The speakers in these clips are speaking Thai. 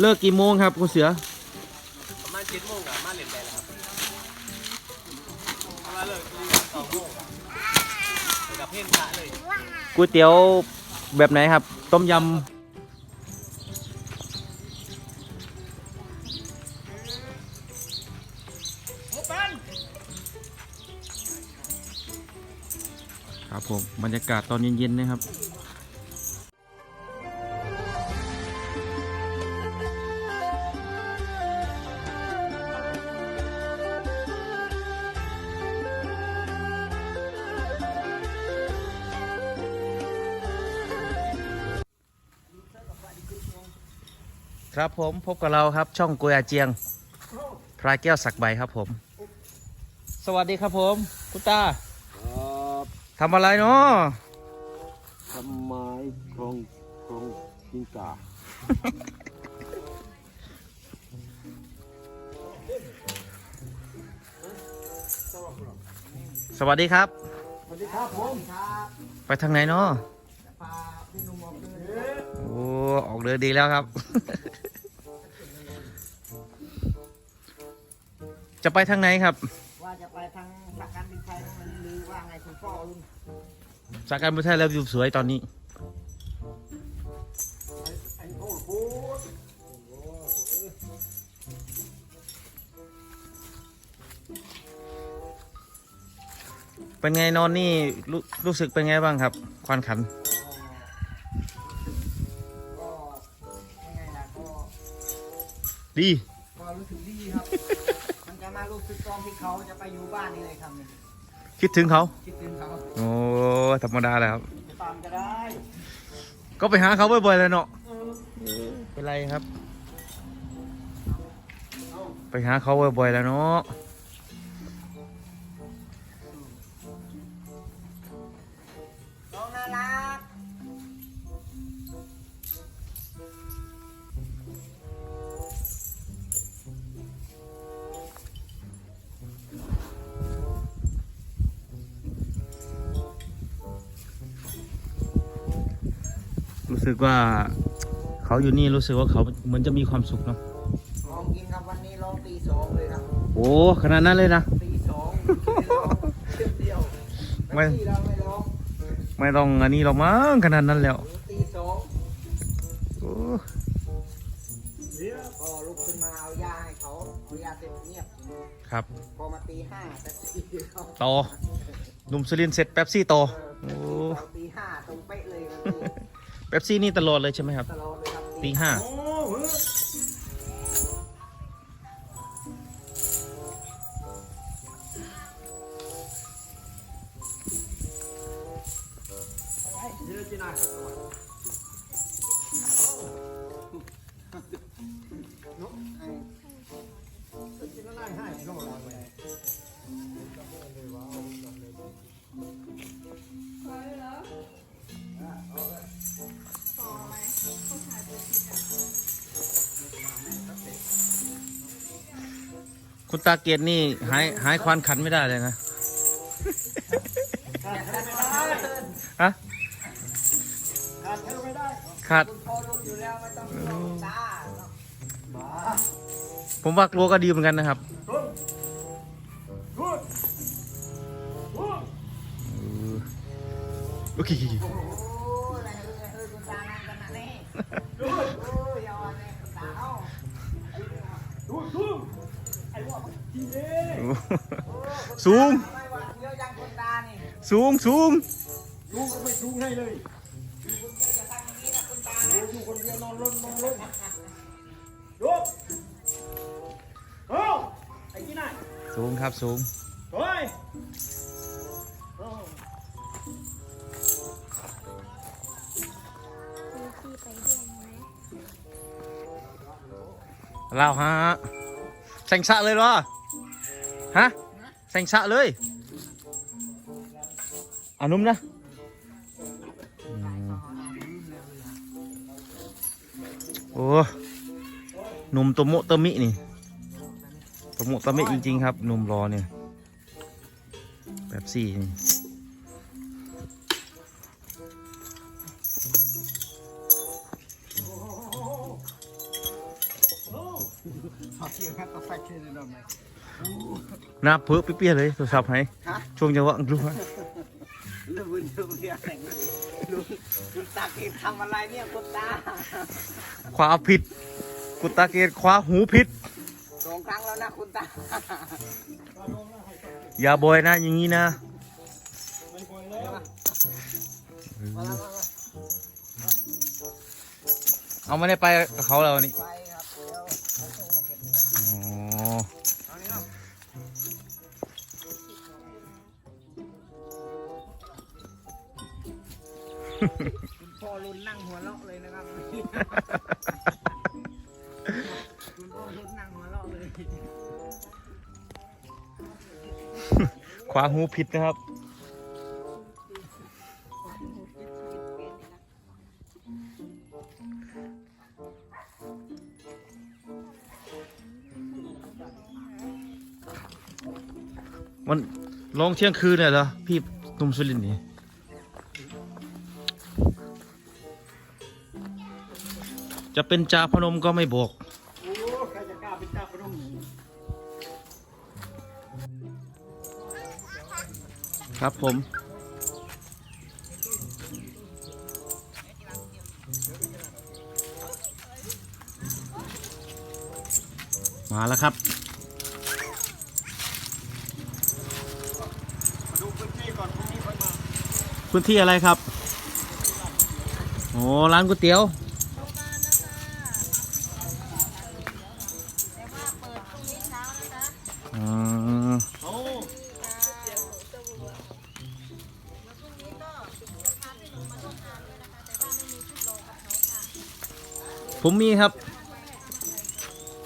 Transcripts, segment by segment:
เลิกกี่โมงครับคุณเสือประมาณเจ็ดโมงอะมาเล่นได้แล้วครับมาเลิกเรียนสองโมงไปกับเพื่อนพระเลยก๋วยเตี๋ยวแบบไหนครับ ต้มยำครับผมบรรยากาศตอนเย็นๆนะครับ ครับผมพบกับเราครับช่องกุยอาเจียง พระแก้วสักใบครับผม สวัสดีครับผมคุณตาครับทำอะไรเนาะทำไมครองครองกินกาสวัสดีครับ สวัสดีครับผมไปทางไหนเนาะโอ้ออกเดินดีแล้วครับ จะไปทางไหนครับ ว่าจะไปทางหลักการบินไทยมันหรือว่าไงคุณพ่อลุงจากการบุทยแล้วอยู่สวยตอนนี้ไอ้โอ้โหเป็นไงนอนนี่รู้รู้สึกเป็นไงบ้างครับ ควันขันก็ยังไงล่ะก็ดีก็รู้สึกดีครับ มันจะมารู้สึกตอนที่เขาจะไปอยู่บ้านนี่เลยครับนี่คิดถึงเขา คิดถึงเขาโอ้ธรรมดาแหละครับจะตามก็ได้ก็ไปหาเขาบ่อยๆเลยเนาะเป็นไรครับ ไปหาเขาบ่อยๆแล้วเนาะ สึกว่าเขาอยู่นี่รู้สึกว่าเขาเหมือนจะมีความสุขเนาะร้องกินครับวันนี้ร้องตีสองเลยครับโอ้ขนาดนั้นเลยนะตีสองไม่ร้องเชือกเดียวไม่ที่เราไม่ร้องไม่ต้องอันนี้หรอกมั้งขนาดนั้นแล้วตีสองโอ้ก็ลุกขึ้นมาเอายาให้เขาเอายาเสร็จเงียบครับพอมาตีห้าแต่ตีเขาต่อหนุ่มสุรินทร์เสร็จแป๊บซี่ต่อโอ้เราตีห้าตรงเป๊ะเลยวันนี้ แป๊บซี่นี่ตลอดเลยใช่ไหมครับ ตลอดเลยครับตีห้าโอ้เฮ้ยเดี๋ยวจะน่าสักหน่อยนุ๊กไอ้จะน่าให้น้องเราเลย คุณตาเกียรตินี่หายหายควันขันไม่ได้เลยนะฮะขาดเธอไม่ได้ขาด คุณพอรู้อยู่แล้วไม่ต้องห่วงตาเนาะบ้าผมว่ากลัวก็ดีเหมือนกันนะครับพูดพูดโอเค โอ้ยอะไรเอ้ยเอ้ยคุณตานั่งกันนะนี่โอ้ยเอาอะไรคุณตาเอา ดูดูไอ้ว่ามันจริงเด้ สูงไม่ว่าเยอะยังคุณตานี่สูง สูงดูก็ไม่ดูให้เลยคุณเยอะจะตั้งอย่างนี้นะคุณตาโอ้นะดูคนเดียวนอนลงนอนลงดูโอ้ไอ้ที่ไหนสูงครับสูงเฮ้ยโอ้มีที่ไปด้วยไหมเล่าฮะแสงสะเลยเหรอฮะ แสงสะเลยอานุ่มนะโอ้หนุ่มตัวโมตมินี่ตัวโมตมิจริง ๆ ครับหนุ่มรอเนี่ยแบบสี่นี่ หน้าเพิ่เปี้ยๆเลยโทรศัพท์ให้ช่วงจังหวะรู้ไหมลุงลุงเรียกลุงลุงตาเกตทำอะไรเนี่ยคุณตาคว้าผิดกุตาเกตคว้าหูผิดสองครั้งแล้วนะคุณตา อย่าบอยนะอย่างนี้นะเอาไม่ได้ไปกับเขาแล้ววันนี้ไป คุณพ่อรุนนั่งหัวเราะเลยนะครับคุณพ่อรุนนั่งหัวเราะเลยคว้าหูผิดนะครับมันลองเที่ยงคืนเนี่ยเหรอพี่ตุ้มสุรินทร์นี่ จะเป็นจ่าพนมก็ไม่บอกโอ้ใครจะกล้าเป็นจ่าพนมครับผมมาแล้วครับมาดูพื้นที่ก่อนพรุ่งนี้ค่อยมาพื้นที่อะไรครับ โอ้ร้านก๋วยเตี๋ยว ผมมีครับ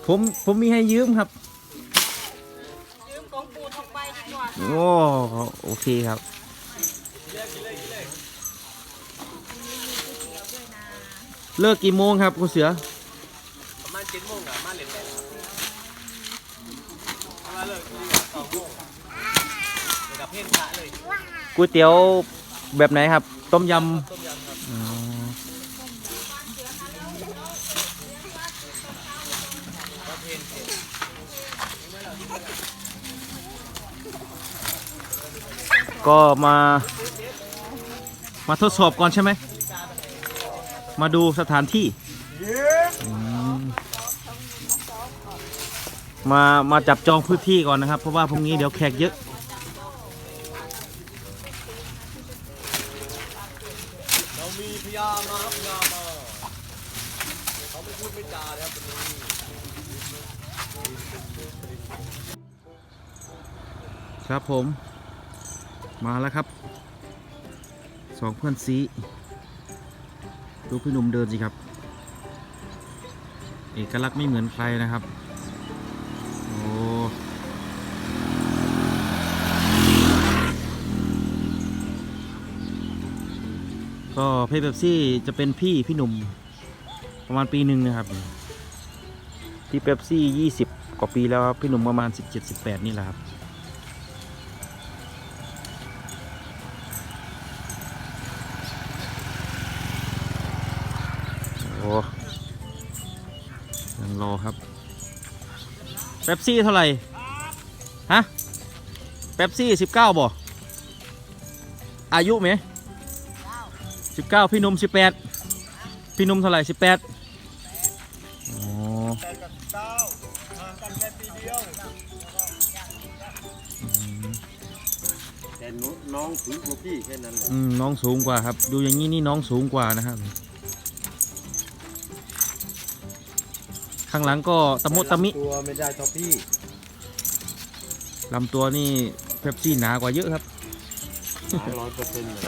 ผมผมมีให้ยืมครับ ยืมของปูทองไปดีกว่าโอ้โอเคครับเลิกกี่โมงครับคุณเสือประมาณเจ็ดโมงอะมาเล่นได้แล้วครับมาเลิกที่สองโมงกับเพ่นพระเลยก๋วยเตี๋ยวแบบไหนครับ ต้มยำต้มยำครับำอ๋อ ก็เพ่นเพ่น ก็มามาทดสอบก่อนใช่ไหม มาดูสถานที่ มามาจับจองพื้นที่ก่อนนะครับ เพราะว่าพรุ่งนี้เดี๋ยวแขกเยอะ เรามีพยามาพยามาเขาไม่พูดไม่จาเลยครับครับผม มาแล้วครับสองเพื่อนซีดูพี่หนุ่มเดินสิครับ เอกลักษณ์ไม่เหมือนใครนะครับ โอ้ก็เพย์เบปซี่จะเป็นพี่พี่หนุ่มประมาณปีหนึ่งนะครับ พี่เปปซี่ยี่สิบกว่าปีแล้วครับ พี่หนุ่มประมาณสิบเจ็ดสิบแปดนี่แหละครับ โอ้ยังรอครับเป๊ปซี่เท่าไหร่ ฮะเป๊ปซี่สิบเก้าบ่อายุไหมสิบเก้าพี่หนุ่มสิบแปดพี่หนุ่มเท่าไหร่สิบแปดอ๋อแต่กับเก้าห่างกันแค่ปีเดียวอืมแต่น้องสูงกว่าพี่แค่นั้นแหละอืมน้องสูงกว่าครับ ดูอย่างนี้นี่น้องสูงกว่านะครับ ข้างหลังก็ตะมุตะมิตัวไม่ได้เท่าพี่ลำตัวนี่เป๊ปซี่หนากว่าเยอะครับร้อยเปอร์เซ็นต์เลย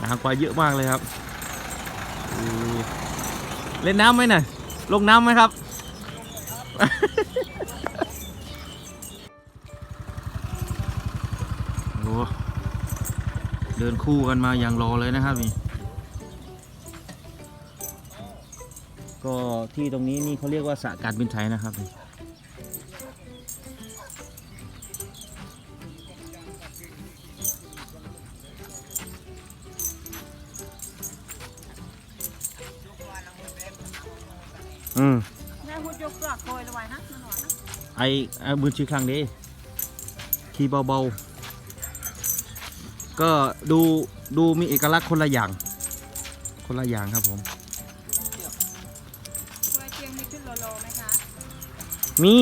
หนากว่าเยอะมากเลยครับอือเล่นน้ำไหมน่ะ ลงน้ำไหมครับโอ้เดินคู่กันมาอย่างรอเลยนะครับนี่ ก็ที่ตรงนี้นี่เขาเรียกว่าสระการบินไทยนะครับ อืมแม่หุ่นยกกระโคยละไว้นะมันหนอยนะไอไอมือชื่อครั้งนี้ขี่เบาๆ ก็ดูดูมีเอกลักษณ์คนละอย่าง คนละอย่างครับผม มี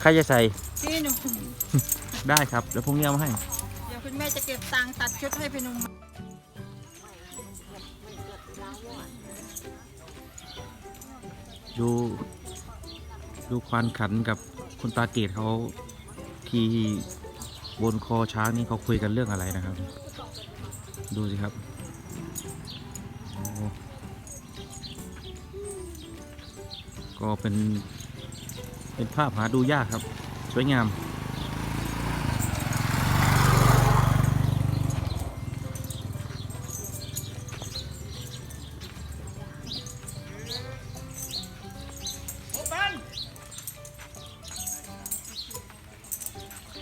ใครจะใส่ พี่หนุ่มได้ครับเดี๋ยวพรุ่งนี้เอามาให้ เดี๋ยวคุณแม่จะเก็บตังค์ตัดชุดให้พี่หนุ่มดู ดูควานขันกับคุณตาเกตเขาขี่บนคอช้างนี่เขาคุยกันเรื่องอะไรนะครับ ดูสิครับ ก็เป็นเป็นภาพหาดูยากครับ สวยงาม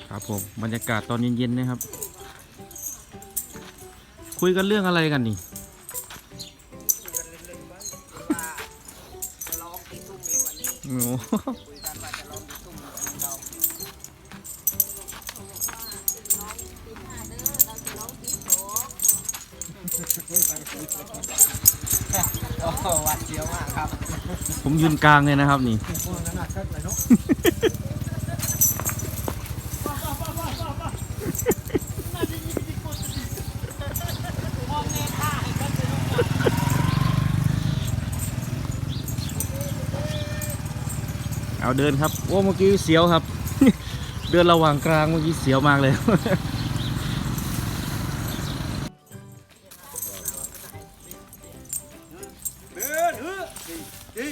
ครับผมบรรยากาศตอนเย็นๆนะครับ คุยกันเรื่องอะไรกันนี่ อีกวันนี้โอ้โหคุยกันว่าจะร้องกี่ทุ่มเราโอ้โหวัดเสียวมากครับ ผมยืนกลางเลยนะครับนี่พวกนั้นน่ะก็เลยเนาะ เอาเดินครับโอ้เมื่อกี้เสียวครับ เดินระหว่างกลางเมื่อกี้เสียวมากเลยเดินเฮ้อดีดี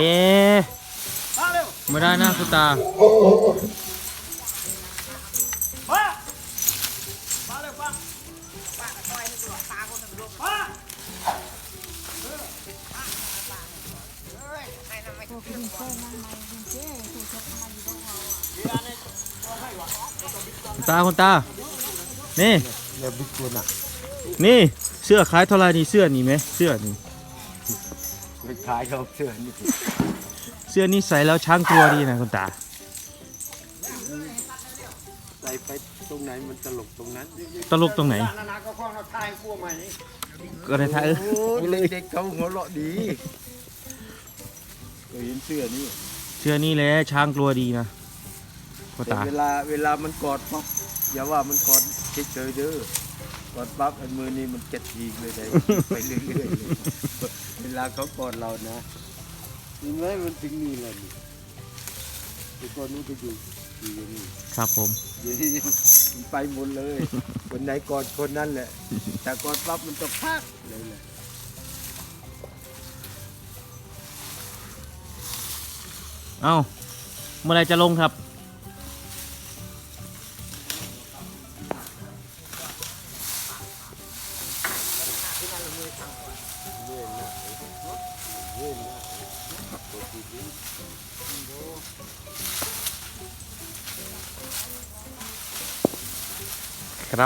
นี่มาเร็วไม่ได้นะคุณตามามา คุณตาคุณตา นี่เดี๋ยวบิ๊กคุณอะนี่เสื้อขายเท่าไหรนี่เสื้อนี่ไหมเสื้อนี่ไปขายเขาเสื้อนี่เสื้อนี่ใส่แล้วช้างตัวดีนะคุณตา ใส่ไปตรงไหนมันตลกตรงนั้นตลกตรงไหน นานาก็คล้องเราทายพวกใหม่นี่ก็ได้ท่าเออ โอ้เลยเด็กเขาหัวเราะดีเคยเห็นเสื้อนี่เสื้อนี่แหละช้างกลัวดีนะ คุณแต่ตา เวลาเวลามันกอดปั๊บอย่าว่ามันกอดเฉยๆเด้อกอดปั๊บอันมือนี่มันเจ็ดทีเลยได้ ไปเรื่อยๆเลยเวลาเขากอดเรานะเห็นไหมมันถึงนี่เลยนี่แต่ก่อนนู้นจะอยู่อยู่อย่างนี้ ครับผม เดี๋ยวนี้มันไปหมดเลย คนไหนกอดคนนั้นแหละ แต่กอดปั๊บมันจะพักเลยแหละเอ้า เมื่อไหรจะลงครับ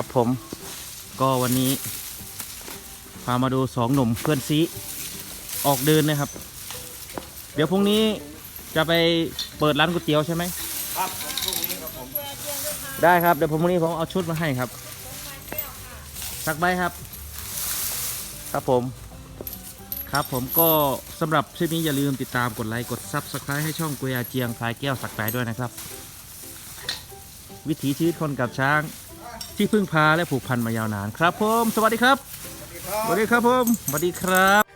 ครับผมก็วันนี้ พามาดูสองหนุ่มเพื่อนซีออกเดินนะครับ เดี๋ยวพรุ่งนี้จะไปเปิดร้านก๋วยเตี๋ยวใช่ไหมครับพรุ่งนี้ครับผมได้ครับเดี๋ยวผมพรุ่งนี้ผมเอาชุดมาให้ครับสักใบครับ ครับผม ครับผมก็สำหรับคลิปนี้อย่าลืมติดตามกดไลค์กด Subscribe ให้ช่องกุยอาเจียงพลายแก้วสักแปด้วยนะครับ วิถีชีวิตคนกับช้าง ที่พึ่งพาและผูกพันมายาวนานครับผม สวัสดีครับ สวัสดีครับผม สวัสดีครับ